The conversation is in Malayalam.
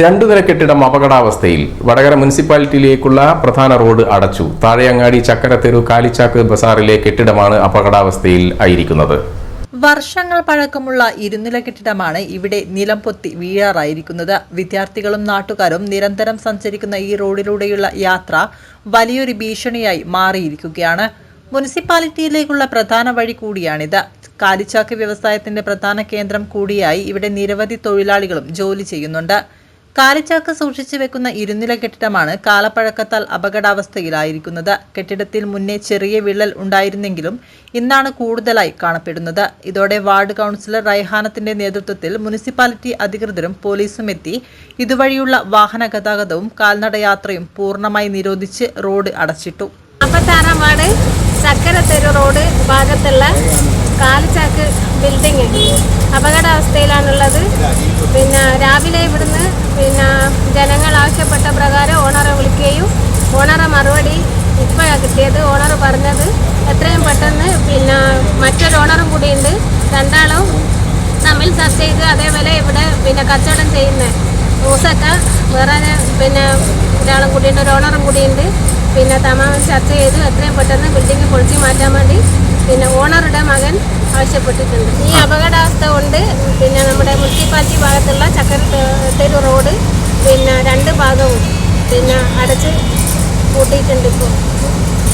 രണ്ടു നില കെട്ടിടം അപകടാവസ്ഥയിൽ വടകര മുനിസിപ്പാലിറ്റിയിലേക്കുള്ള പ്രധാന റോഡ് അടച്ചു. താഴെയങ്ങാടി ചക്കരത്തെരു കാലിച്ചാക്ക് ബസാറിലെ കെട്ടിടമാണ് അപകടാവസ്ഥയിൽ ആയിരിക്കുന്നത്. വർഷങ്ങൾ പഴക്കമുള്ള ഇരുനില കെട്ടിടമാണ് ഇവിടെ നിലം പൊത്തി വീഴാറായിരിക്കുന്നത്. വിദ്യാർത്ഥികളും നാട്ടുകാരും നിരന്തരം സഞ്ചരിക്കുന്ന ഈ റോഡിലൂടെയുള്ള യാത്ര വലിയൊരു ഭീഷണിയായി മാറിയിരിക്കുകയാണ്. മുനിസിപ്പാലിറ്റിയിലേക്കുള്ള പ്രധാന വഴി കൂടിയാണിത്. കാലിച്ചാക്ക് വ്യവസായത്തിന്റെ പ്രധാന കേന്ദ്രം കൂടിയായി ഇവിടെ നിരവധി തൊഴിലാളികളും ജോലി ചെയ്യുന്നുണ്ട്. കാലിച്ചാക്ക് സൂക്ഷിച്ചു വെക്കുന്ന ഇരുനില കെട്ടിടമാണ് കാലപ്പഴക്കത്താൽ അപകടാവസ്ഥയിലായിരിക്കുന്നത്. കെട്ടിടത്തിൽ മുന്നേ ചെറിയ വിള്ളൽ ഉണ്ടായിരുന്നെങ്കിലും ഇന്നാണ് കൂടുതലായി കാണപ്പെടുന്നത്. ഇതോടെ വാർഡ് കൗൺസിലർ റൈഹാനത്തിന്റെ നേതൃത്വത്തിൽ മുനിസിപ്പാലിറ്റി അധികൃതരും പോലീസും എത്തി. ഇതുവഴിയുള്ള വാഹന ഗതാഗതവും കാൽനടയാത്രയും പൂർണമായി നിരോധിച്ച് റോഡ് അടച്ചിട്ടു. വാർഡ് ചക്കരത്തെരു റോഡ് ഭാഗത്തുള്ള കാലിച്ചാക്ക് ബിൽഡിങ് അപകടാവസ്ഥയിലാണുള്ളത്. പിന്നെ രാവിലെ ഇവിടുന്ന് പിന്നെ ജനങ്ങൾ ആവശ്യപ്പെട്ട പ്രകാരം ഓണറെ വിളിക്കുകയും ഓണറെ മറുപടി ഇപ്പോഴാണ് കിട്ടിയത്. ഓണർ പറഞ്ഞത് എത്രയും പെട്ടെന്ന് പിന്നെ മറ്റൊരു ഓണറും കൂടിയുണ്ട്. രണ്ടാളും തമ്മിൽ ചർച്ച ചെയ്ത് അതേപോലെ ഇവിടെ പിന്നെ കച്ചവടം ചെയ്യുന്ന മൂസക്ക വേറെ പിന്നെ ഒരാളും കൂടിയുണ്ട് ഒരു ഓണറും കൂടിയുണ്ട്. പിന്നെ തമാമൻ ചർച്ച ചെയ്ത് എത്രയും പെട്ടെന്ന് ബിൽഡിംഗ് പൊളിച്ച് മാറ്റാൻ വേണ്ടി പിന്നെ ഓണറുടെ മകൻ ആവശ്യപ്പെട്ടിട്ടുണ്ട്. ഈ അപകടാവസ്ഥ കൊണ്ട് പിന്നെ നമ്മുടെ മുനിസിപ്പാലിറ്റി ഭാഗത്തുള്ള ചക്കര തെരു റോഡ് പിന്നെ രണ്ട് ഭാഗവും പിന്നെ അടച്ച് പൂട്ടിയിട്ടുണ്ട് ഇപ്പോൾ.